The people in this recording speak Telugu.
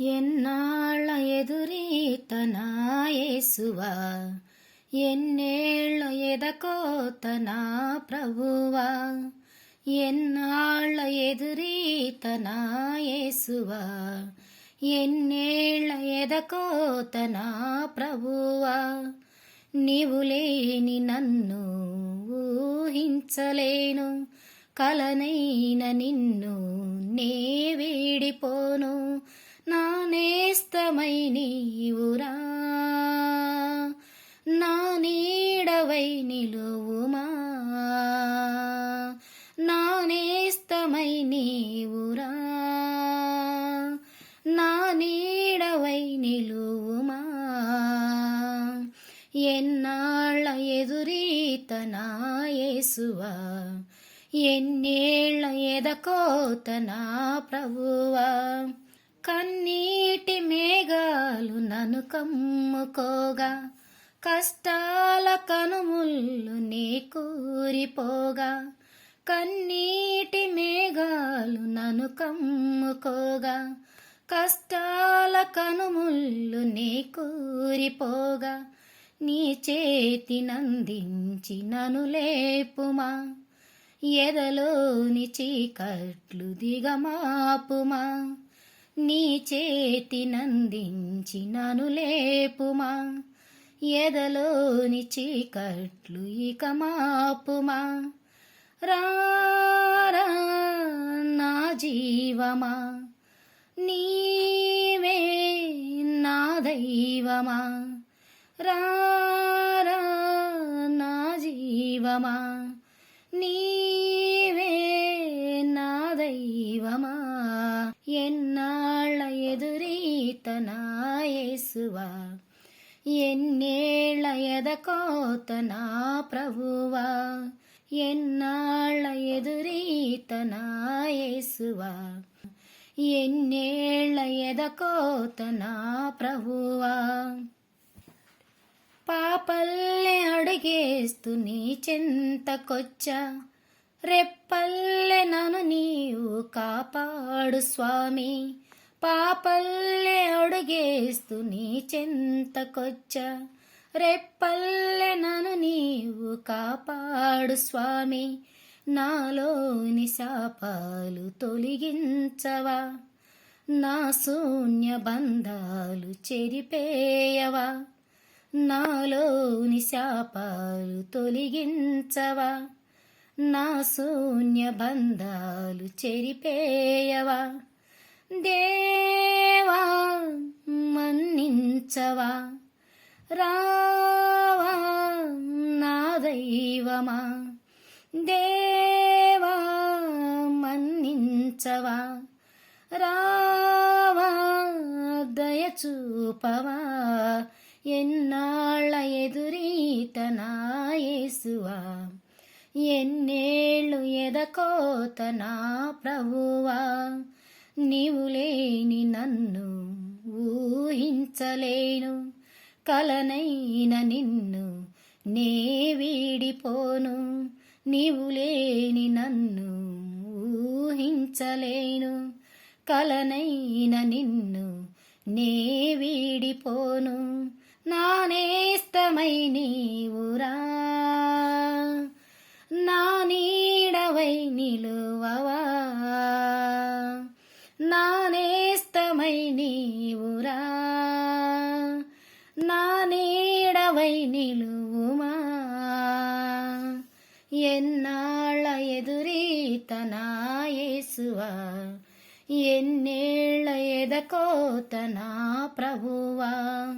ఎన్నాళ్ళ ఎదురీతనా యేసువా ఎన్నేళ్ళ ఎదకోతనా ప్రభువా? ఎన్నాళ్ళ ఎదురీతనా యేసువా ఎన్నేళ్ళ ఎదకోతనా ప్రభువా? నీవు లేని నన్ను ఊహించలేను. కలనైన నిన్ను నే వీడిపోను. నా నేస్తమై నీవురా నా నీడవై నిలువుమా నా నేస్తమై నీవురా నా నీడవై నిలువుమా ఎన్నాళ్ళ ఎదురీతనా యేసువా ఎన్నేళ్ళ ఎదకోతనా ప్రభువా. కన్నీటి మేఘాలు నన్ను కమ్ముకోగా కష్టాల కనుముళ్ళు నీ కూరిపోగా కన్నీటి మేఘాలు నన్ను కమ్ముకోగా కష్టాల కనుముళ్ళు నీ కూరిపోగా నీ చేతి నందించి నను లేపుమా ఎదలోని చీకట్లు దిగమాపుమా. నీ చేతి లేపుమా. ఎదలోని చీకట్లు ఇక మాపుమా. రారా నా జీవమా. నీవే నా దైవమా. రారా నా జీవమా. ఎన్నాళ్ళ ఎదురీతనా యేసువా? ఎన్నేళ్ళ ఎదకోతనా ప్రభువా? ఎన్నాళ్ళ ఎదురీతనా యేసువా? ఎన్నేళ్ళ ఎదకోతనా ప్రభువా? పాపల్లే అడిగేస్తూ నీ చెంతకొచ్చా? రెప్పల్లె నను నీవు కాపాడు స్వామి. పాపల్లె అడుగేస్తూ నీ చెంతకొచ్చా. రెప్పల్లె నను నీవు కాపాడు స్వామి. నాలోని శాపాలు తొలగించవా. నా శూన్య బంధాలు చెరిపేయవా. నాలోని శాపాలు తొలగించవా. నా శూన్య బంధాలు చెరిపేయవా? దేవా మన్నించవా? రావా నా దైవమా? దేవా మన్నించవా? రావా దయచూపవా? ఎన్నాళ్ళ ఎదురీత నాయసువా ఎన్నేళ్ళు ఎదకోతనా ప్రభువా? నీవు లేని నన్ను ఊహించలేను. కలనైన నిన్ను నే వీడిపోను. నీవు లేని నన్ను ఊహించలేను. కలనైన నిన్ను నే వీడిపోను. నానేస్తమై నీవురా నీడవై నిలువవా? నానేస్తమై నీవురా? నానేడవై నిలువుమా? ఎన్నాళ్ళ ఎదురీతనా యేసువా? ఎన్నేళ్ళ ఎదకోతనా ప్రభువా?